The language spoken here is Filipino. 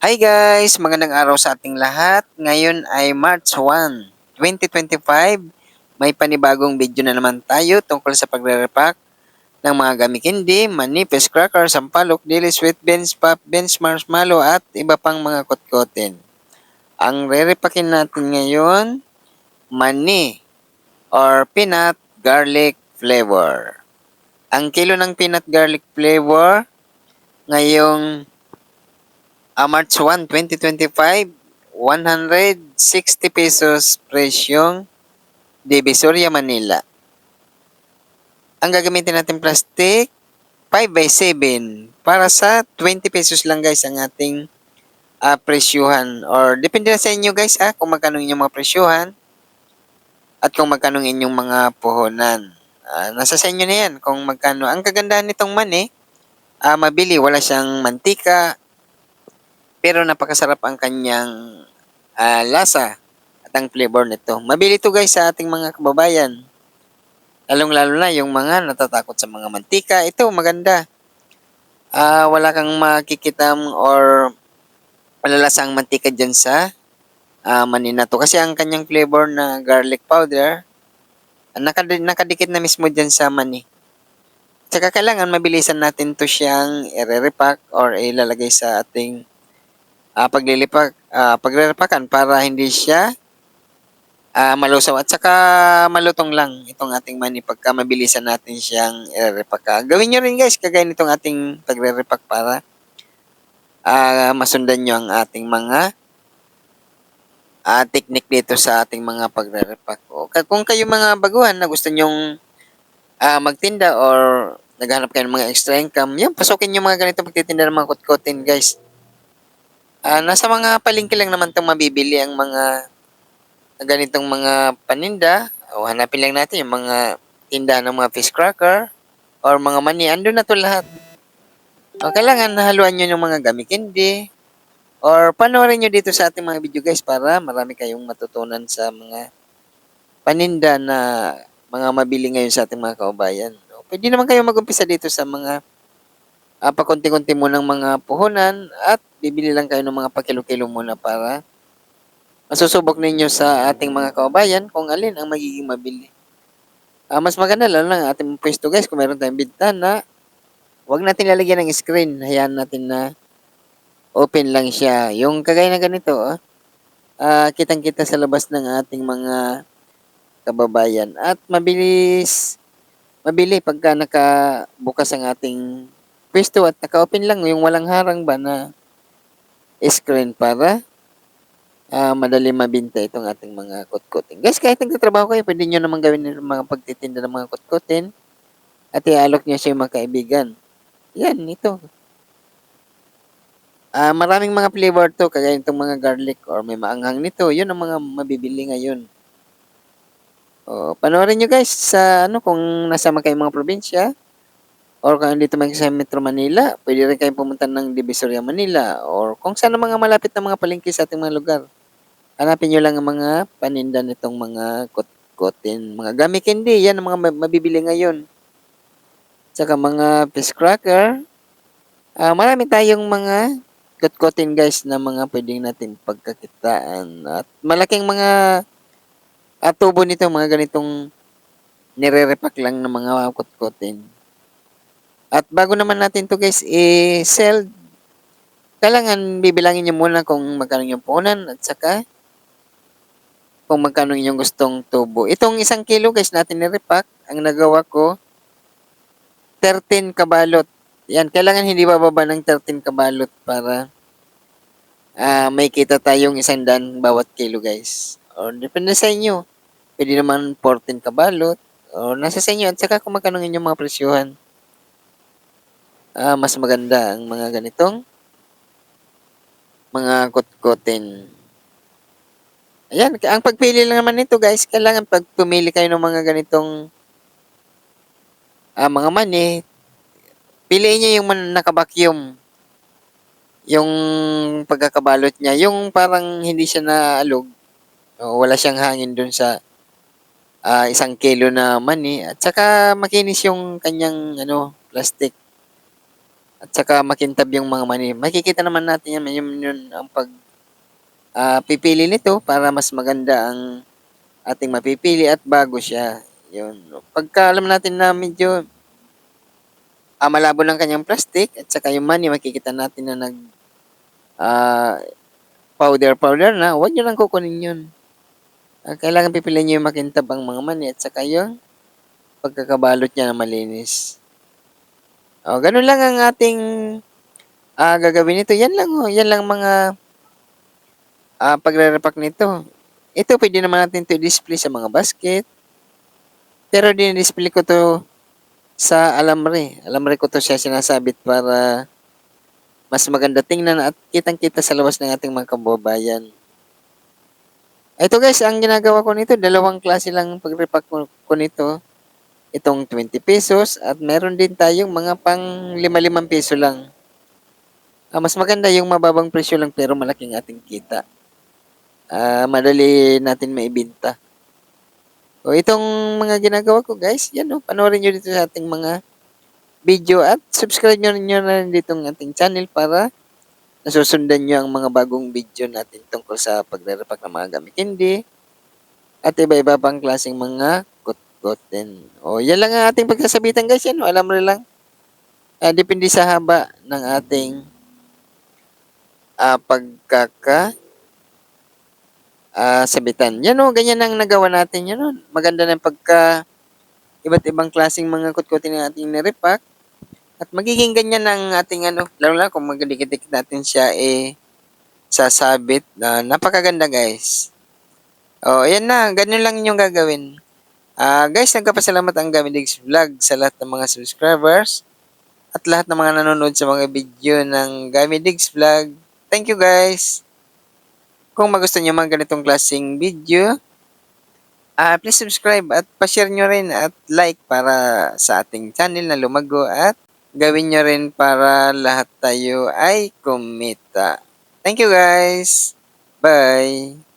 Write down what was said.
Hi guys! Magandang araw sa ating lahat. Ngayon ay March 1, 2025. May panibagong video na naman tayo tungkol sa pagre-repack ng mga gamit hindi, manipis, cracker, sampalok, dili, sweet beans, pop beans, marshmallow at iba pang mga kotkotin. Ang re-repackin natin ngayon, mani or peanut garlic flavor. Ang kilo ng peanut garlic flavor ngayong uh, March 1, 2025, 160 pesos presyong Divisoria, Manila. Ang gagamitin natin plastic, 5 by 7 para sa 20 pesos lang guys ang ating uh, presyuhan or depende na sa inyo guys ha kung magkano inyong mga presyuhan at kung magkano inyong mga puhunan. Uh, nasa sa inyo na yan kung magkano. Ang kagandahan nitong mani, uh, mabili, wala siyang mantika, pero napakasarap ang kanyang uh, lasa at ang flavor nito. Mabili to guys sa ating mga kababayan. Lalong-lalo na yung mga natatakot sa mga mantika. Ito maganda. Uh, wala kang makikita or malalasang mantika dyan sa uh, manina to. Kasi ang kanyang flavor na garlic powder, nakad nakadikit na mismo dyan sa mani. Tsaka kailangan mabilisan natin to siyang i-repack or ilalagay sa ating uh, paglilipak, uh, paglilipakan para hindi siya uh, malusaw at saka malutong lang itong ating mani pagka mabilisan natin siyang i-repack. Gawin nyo rin guys, kagaya nitong ating pagre-repack para uh, masundan nyo ang ating mga uh, technique dito sa ating mga pagre-repack. O, kung kayo mga baguhan na gusto nyong uh, magtinda or naghanap kayo ng mga extra income, yan, pasukin nyo mga ganito pagtitinda ng mga kutkutin guys. Uh, nasa mga palengke lang naman itong mabibili ang mga ganitong mga paninda. O hanapin lang natin yung mga tinda ng mga fish cracker or mga mani. Ando na to lahat. O kailangan nahaluan nyo ng mga gamit candy or panoorin nyo dito sa ating mga video guys para marami kayong matutunan sa mga paninda na mga mabili ngayon sa ating mga kaubayan. Pwede naman kayo mag-umpisa dito sa mga uh, pakunti-kunti mo ng mga puhunan at bibili lang kayo ng mga pakilo-kilo muna para masusubok ninyo sa ating mga kababayan kung alin ang magiging mabili. Uh, mas maganda lang lang ating pwesto guys kung meron tayong bintana, huwag natin lalagyan ng screen. Hayaan natin na open lang siya. Yung kagaya na ganito, uh, uh, kitang-kita sa labas ng ating mga kababayan. At mabilis, mabili pagka nakabukas ang ating pwesto at naka-open lang yung walang harang ba na screen para uh, madali mabinta itong ating mga kutkutin. Guys, kahit nagtatrabaho kayo, pwede nyo naman gawin ng mga pagtitinda ng mga kutkutin at ialok nyo sa mga kaibigan. Yan, ito. Uh, maraming mga flavor to, kagaya itong mga garlic or may maanghang nito. Yun ang mga mabibili ngayon. O, panoorin nyo guys sa ano kung nasa kayo mga probinsya or kung dito man sa Metro Manila, pwede rin kayong pumunta ng Divisoria Manila or kung saan ang mga malapit na mga palengke sa ating mga lugar. Hanapin nyo lang ang mga paninda nitong mga kotkotin, mga gummy candy, yan ang mga mabibili ngayon. Tsaka mga fish cracker. Uh, marami tayong mga kotkotin guys na mga pwedeng natin pagkakitaan. At malaking mga uh, tubo nito, mga ganitong nire-repack lang ng mga kotkotin. At bago naman natin to guys i-sell, kailangan bibilangin nyo muna kung magkano yung punan at saka kung magkano yung gustong tubo. Itong isang kilo guys natin ni-repack, ang nagawa ko, 13 kabalot. Yan, kailangan hindi bababa ng 13 kabalot para uh, may kita tayong isang dan bawat kilo guys. Or depende sa inyo. Pwede naman 14 kabalot. O nasa sa inyo. At saka kung magkano inyong mga presyuhan uh, mas maganda ang mga ganitong mga kutkutin. Ayan, ang pagpili lang naman nito guys, kailangan pag pumili kayo ng mga ganitong uh, mga mani, piliin niyo yung man nakabakyum. Yung pagkakabalot niya, yung parang hindi siya naalog, wala siyang hangin dun sa uh, isang kilo na mani, at saka makinis yung kanyang ano, plastic. At saka makintab yung mga mani. Makikita naman natin yan, yun, yun ang pag ah, pipili nito para mas maganda ang ating mapipili at bago siya. Yun. Pagka alam natin na medyo ah, malabo ng kanyang plastic at saka yung money, makikita natin na nag ah, powder powder na, huwag nyo lang kukunin yun. Ah, kailangan pipiliin nyo yung makintab ang mga mani at saka yung pagkakabalot niya na malinis. O, ganun lang ang ating ah, gagawin nito. Yan lang, oh. yan lang mga ah, pagre-repack nito. Ito, pwede naman natin to display sa mga basket. Pero din-display ko to sa alamre. Alamre ko to siya sinasabit para mas maganda tingnan at kitang-kita sa labas ng ating mga kababayan. Ito guys, ang ginagawa ko nito, dalawang klase lang ang pag-repack ko, ko nito. Itong 20 pesos at meron din tayong mga pang 5-5 peso lang. Ah, mas maganda yung mababang presyo lang pero malaking ating kita. Ah, madali natin maibenta. O itong mga ginagawa ko guys, yan o, panoorin nyo dito sa ating mga video at subscribe nyo, nyo na rin dito ang ating channel para nasusundan nyo ang mga bagong video natin tungkol sa pagre-repack ng mga gamit hindi at iba-iba pang klaseng mga kutkutin. O yan lang ang ating pagsasabitan guys yan, alam mo lang. Ah, depende sa haba ng ating ah, pagkaka ah, sabitan. Yan o, ganyan ang nagawa natin. Yan o, maganda ng pagka iba't ibang klaseng mga kutkutin ng ating nirepack. At magiging ganyan ang ating ano, lalo na kung magdikit natin siya eh sasabit na napakaganda guys. Oh, ayan na, ganun lang yung gagawin. Ah, guys, nagpapasalamat ang Gamidigs Vlog sa lahat ng mga subscribers at lahat ng mga nanonood sa mga video ng Gamidigs Vlog. Thank you guys. Kung magustuhan niyo mga ganitong klaseng video, ah please subscribe at pa-share nyo rin at like para sa ating channel na lumago at gawin nyo rin para lahat tayo ay kumita. Thank you guys. Bye.